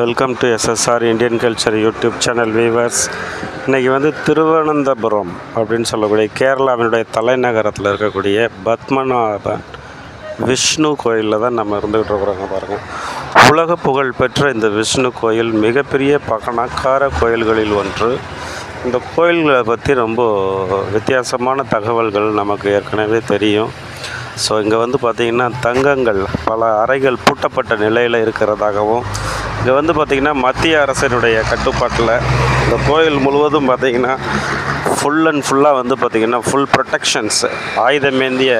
Welcome to SSR Indian culture YouTube channel viewers இன்றைக்கி வந்து திருவனந்தபுரம் அப்படின்னு சொல்லக்கூடிய கேரளாவினுடைய தலைநகரத்தில் இருக்கக்கூடிய பத்மநாபன் விஷ்ணு கோயிலில் தான் நம்ம இருந்துகிட்டு இருக்கிறோங்க பாருங்கள் உலக புகழ் பெற்ற இந்த விஷ்ணு கோயில் மிகப்பெரிய பணக்கார கோயில்களில் ஒன்று. இந்த கோயில்களை பற்றி ரொம்ப வித்தியாசமான தகவல்கள் நமக்கு ஏற்கனவே தெரியும். ஸோ இங்கே வந்து பார்த்திங்கன்னா தங்கங்கள் பல அறைகள் பூட்டப்பட்ட நிலையில் இருக்கிறதாகவும் இங்கே வந்து பார்த்திங்கன்னா மத்திய அரசினுடைய கட்டுப்பாட்டில் இந்த கோயில் முழுவதும் பார்த்திங்கன்னா ஃபுல் அண்ட் ஃபுல்லாக வந்து பார்த்திங்கன்னா ஃபுல் ப்ரொடெக்ஷன்ஸ் ஆயுதமேந்திய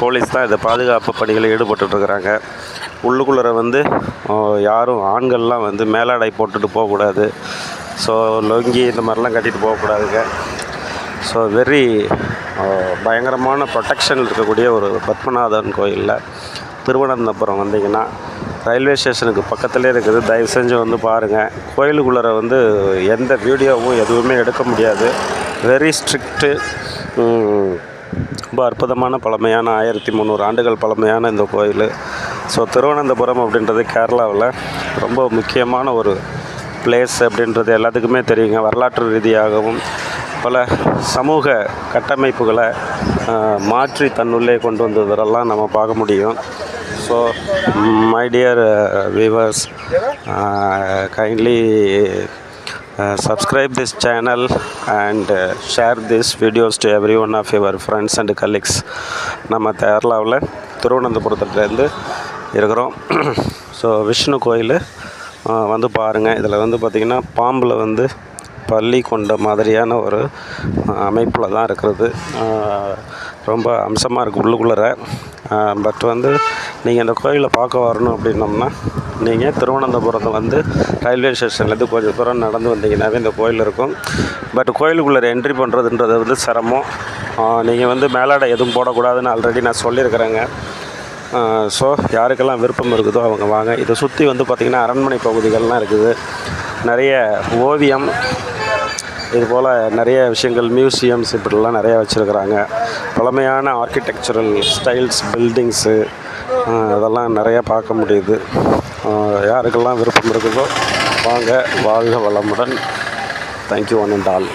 போலீஸ் தான் இதை பாதுகாப்பு பணிகளில் ஈடுபட்டுருக்குறாங்க உள்ளுக்குள்ளே வந்து யாரும் ஆண்கள்லாம் வந்து மேலாடை போட்டுட்டு போகக்கூடாது. ஸோ லொங்கி இந்த மாதிரிலாம் கட்டிட்டு போகக்கூடாதுங்க. ஸோ வெரி பயங்கரமான ப்ரொடெக்ஷன் இருக்கக்கூடிய ஒரு பத்மநாதன் கோயிலில் திருவனந்தபுரம் வந்தீங்கன்னா ரயில்வே ஸ்டேஷனுக்கு பக்கத்துலேயே இருக்குது. தயவு செஞ்சு வந்து பாருங்கள் கோயிலுக்குள்ளே வந்து எந்த வீடியோவும் எதுவுமே எடுக்க முடியாது. வெரி ஸ்ட்ரிக்ட்டு ரொம்ப அற்புதமான பழமையான ஆயிரத்தி முந்நூறு ஆண்டுகள் பழமையான இந்த கோயில். ஸோ திருவனந்தபுரம் அப்படின்றது கேரளாவில் ரொம்ப முக்கியமான ஒரு பிளேஸ் அப்படின்றது எல்லாத்துக்குமே தெரியுங்க. வரலாற்று ரீதியாகவும் பல சமூக கட்டமைப்புகளை மாற்றி தன்னுள்ளே கொண்டு வந்ததெல்லாம் நம்ம பார்க்க முடியும். So my dear viewers kindly subscribe this channel and uh, share these videos to every one of your friends and colleagues. நம்ம கேரளாவில் திருவனந்தபுரத்துலேருந்து இருக்கிறோம். ஸோ விஷ்ணு கோயில் uh, வந்து பாருங்கள் இதில் வந்து பார்த்திங்கன்னா பாம்பில் வந்து பள்ளி கொண்ட மாதிரியான ஒரு அமைப்பில் தான் இருக்கிறது. ரொம்ப அம்சமாக இருக்குது உள்ளுக்குள்ளே பட் வந்து நீங்கள் இந்த கோயிலை பார்க்க வரணும் அப்படின்னோம்னா நீங்கள் திருவனந்தபுரத்தை வந்து ரயில்வே ஸ்டேஷன்லேருந்து கொஞ்சம் தூரம் நடந்து வந்தீங்கன்னாவே இந்த கோயில் இருக்கும். பட் கோயிலுக்குள்ளே என்ட்ரி பண்ணுறதுன்றது வந்து சிரமம். நீங்கள் வந்து மேலாடை எதுவும் போடக்கூடாதுன்னு ஆல்ரெடி நான் சொல்லியிருக்கிறேங்க. ஸோ யாருக்கெல்லாம் விருப்பம் இருக்குதோ அவங்க வாங்க. இதை சுற்றி வந்து பார்த்திங்கன்னா அரண்மனை பகுதிகள்லாம் இருக்குது. நிறைய ஓவியம் இது போல் நிறைய விஷயங்கள் மியூசியம்ஸ் இப்படிலாம் நிறையா வச்சுருக்குறாங்க. பழமையான ஆர்கிடெக்சரல் ஸ்டைல்ஸ் பில்டிங்ஸு அதெல்லாம் நிறையா பார்க்க முடியுது. யாருக்கெல்லாம் விருப்பம் இருக்குதோ வாங்க வாழ்க வளமுடன். Thank you one and all